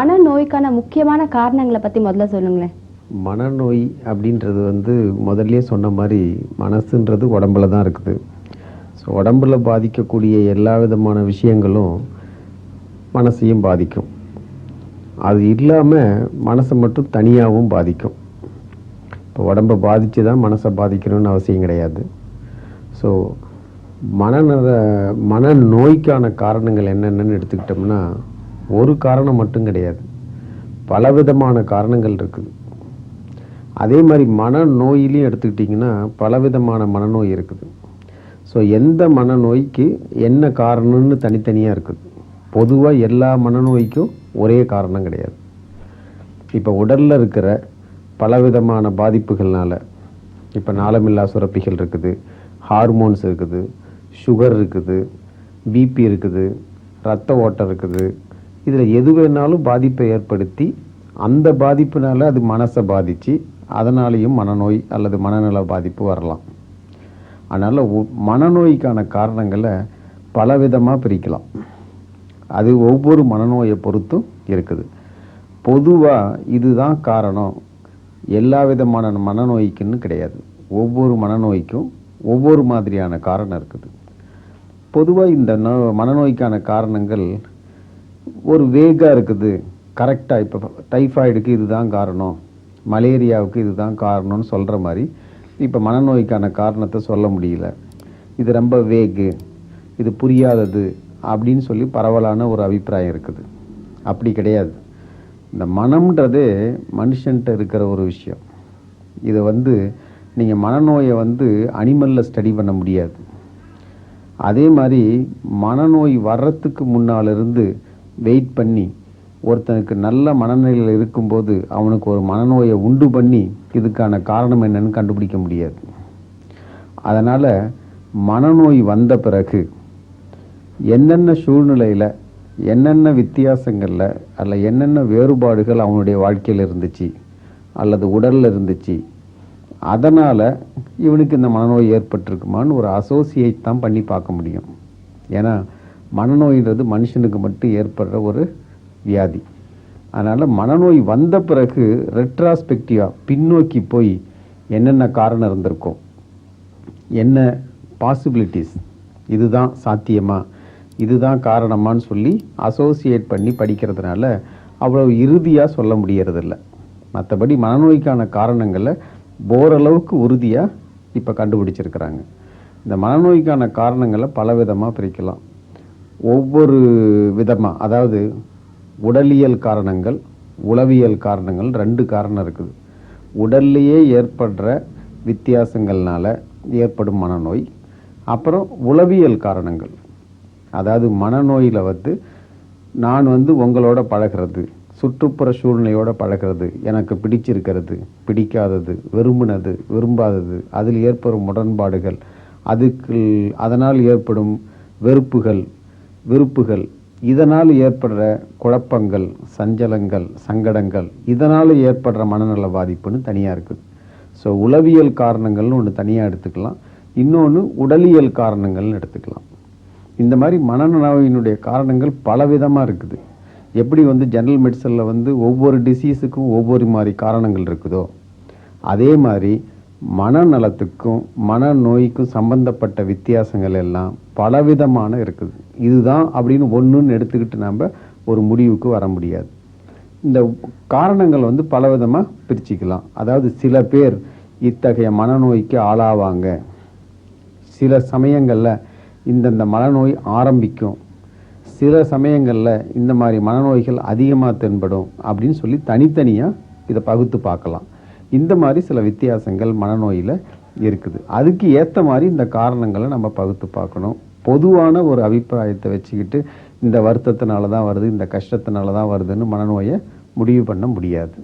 மனநோய்க்கான முக்கியமான காரணங்களை பற்றி முதல்ல சொல்லுங்களேன். மனநோய் அப்படின்றது வந்து முதல்ல சொன்ன மாதிரி மனசுன்றது உடம்புல தான் இருக்குது. ஸோ உடம்புல பாதிக்கக்கூடிய எல்லா விதமான விஷயங்களும் மனசையும் பாதிக்கும். அது இல்லாமல் மனசை மட்டும் தனியாகவும் பாதிக்கும். இப்போ உடம்பை பாதித்து தான் மனசை பாதிக்கணும்னு அவசியம் கிடையாது. ஸோ மனநல மனநோய்க்கான காரணங்கள் என்னென்னு எடுத்துக்கிட்டோம்னா ஒரு காரணம் மட்டும் கிடையாது. பலவிதமான காரணங்கள் இருக்குது. அதே மாதிரி மனநோயிலையும் எடுத்துக்கிட்டிங்கன்னா பலவிதமான மனநோய் இருக்குது. ஸோ எந்த மனநோய்க்கு என்ன காரணம்னு தனித்தனியாக இருக்குது. பொதுவாக எல்லா மனநோய்க்கும் ஒரே காரணம் கிடையாது. இப்போ உடலில் இருக்கிற பலவிதமான பாதிப்புகள்னால இப்போ நாளமில்லா சுரப்பிகள் இருக்குது ஹார்மோன்ஸ் இருக்குது சுகர் இருக்குது பிபி இருக்குது ரத்த ஓட்டம் இருக்குது இதில் எது வேணாலும் பாதிப்பை ஏற்படுத்தி அந்த பாதிப்புனால அது மனசை பாதித்து அதனாலேயும் மனநோய் அல்லது மனநல பாதிப்பு வரலாம். அதனால் மனநோய்க்கான காரணங்களை பலவிதமாக பிரிக்கலாம். அது ஒவ்வொரு மனநோயை பொறுத்தும் இருக்குது. பொதுவாக இதுதான் காரணம். எல்லா விதமான மனநோய்க்குன்னு கிடையாது. ஒவ்வொரு மனநோய்க்கும் ஒவ்வொரு மாதிரியான காரணம் இருக்குது. பொதுவாக இந்த நோ மனநோய்க்கான காரணங்கள் ஒரு வேகாக இருக்குது. கரெக்டாக இப்போ டைஃபாய்டுக்கு இதுதான் காரணம். மலேரியாவுக்கு இதுதான் காரணம்னு சொல்கிற மாதிரி இப்போ மனநோய்க்கான காரணத்தை சொல்ல முடியல. இது ரொம்ப வேகு இது புரியாதது அப்படின்னு சொல்லி பரவலான ஒரு அபிப்பிராயம் இருக்குது. அப்படி கிடையாது. இந்த மனம்ன்றதே மனுஷன்கிட்ட இருக்கிற ஒரு விஷயம். இதை வந்து நீங்கள் மனநோயை வந்து அனிமலில் ஸ்டடி பண்ண முடியாது. அதே மாதிரி மனநோய் வர்றதுக்கு முன்னாலிருந்து வெயிட் பண்ணி ஒருத்தனுக்கு நல்ல மனநிலையில் இருக்கும்போது அவனுக்கு ஒரு மனநோயை உண்டு பண்ணி இதுக்கான காரணம் என்னன்னு கண்டுபிடிக்க முடியாது. அதனால் மனநோய் வந்த பிறகு என்னென்ன சூழ்நிலையில் என்னென்ன வித்தியாசங்களில் அல்ல என்னென்ன வேறுபாடுகள் அவனுடைய வாழ்க்கையில் இருந்துச்சு அல்லது உடலில் இருந்துச்சு அதனால் இவனுக்கு இந்த மனநோய் ஏற்பட்டிருக்குமான்னு ஒரு அசோசியேட் தான் பண்ணி பார்க்க முடியும். ஏன்னா மனநோயின்றது மனுஷனுக்கு மட்டும் ஏற்படுற ஒரு வியாதி. அதனால் மனநோய் வந்த பிறகு ரெட்ராஸ்பெக்டிவாக பின்னோக்கி போய் என்னென்ன காரணம் இருந்திருக்கும்? என்ன பாசிபிலிட்டிஸ் இதுதான் சாத்தியமா? இதுதான் காரணமான்னு சொல்லி அசோசியேட் பண்ணி படிக்கிறதுனால அவ்வளோ இறுதியாக சொல்ல முடியறதில்ல. மற்றபடி மனநோய்க்கான காரணங்களை ஓரளவுக்கு உறுதியாக இப்போ கண்டுபிடிச்சிருக்கிறாங்க. இந்த மனநோய்க்கான காரணங்களை பல விதமாக பிரிக்கலாம். ஒவ்வொரு விதமாக அதாவது உடலியல் காரணங்கள் உளவியல் காரணங்கள் ரெண்டு காரணம் இருக்குது. உடல்லையே ஏற்படுற வித்தியாசங்கள்னால ஏற்படும் மனநோய். அப்புறம் உளவியல் காரணங்கள். அதாவது மனநோயில் வந்து நான் வந்து உங்களோட பழகிறது சுற்றுப்புற சூழ்நிலையோட பழகிறது எனக்கு பிடிச்சிருக்கிறது பிடிக்காதது விரும்பினது விரும்பாதது அதில் ஏற்படும் முரண்பாடுகள் அதுக்கு அதனால் ஏற்படும் வெறுப்புகள் விருப்புகள். இதனால் ஏற்படுற குழப்பங்கள் சஞ்சலங்கள் சங்கடங்கள் இதனால் ஏற்படுற மனநல பாதிப்புன்னு தனியாக இருக்குது ஸோ உளவியல் காரணங்கள்னு ஒன்று தனியாக எடுத்துக்கலாம். இன்னொன்று உடலியல் காரணங்கள்னு எடுத்துக்கலாம். இந்த மாதிரி மனநோயினுடைய காரணங்கள் பல விதமாக இருக்குது. எப்படி வந்து ஜெனரல் மெடிசனில் வந்து ஒவ்வொரு டிசீஸுக்கும் ஒவ்வொரு மாதிரி காரணங்கள் இருக்குதோ அதே மாதிரி மனநலத்துக்கும் மனநோய்க்கும் சம்பந்தப்பட்ட வித்தியாசங்கள் எல்லாம் பலவிதமான இருக்குது. இதுதான் அப்படின்னு ஒன்றுன்னு எடுத்துக்கிட்டு நம்ம ஒரு முடிவுக்கு வர முடியாது. இந்த காரணங்கள் வந்து பலவிதமாக பிரிச்சுக்கலாம். அதாவது சில பேர் இத்தகைய மனநோய்க்கு ஆளாவாங்க. சில சமயங்களில் இந்தந்த மனநோய் ஆரம்பிக்கும். சில சமயங்களில் இந்த மாதிரி மனநோய்கள் அதிகமாக தென்படும் அப்படின்னு சொல்லி தனித்தனியாக இதை பகுத்து பார்க்கலாம். இந்த மாதிரி சில வித்தியாசங்கள் மனநோயில் இருக்குது. அதுக்கு ஏற்ற மாதிரி இந்த காரணங்களை நம்ம பகுத்து பார்க்கணும். பொதுவான ஒரு அபிப்பிராயத்தை வச்சுக்கிட்டு இந்த வருத்தத்தினால தான் வருது இந்த கஷ்டத்தினால தான் வருதுன்னு மனநோயை முடிவு பண்ண முடியாது.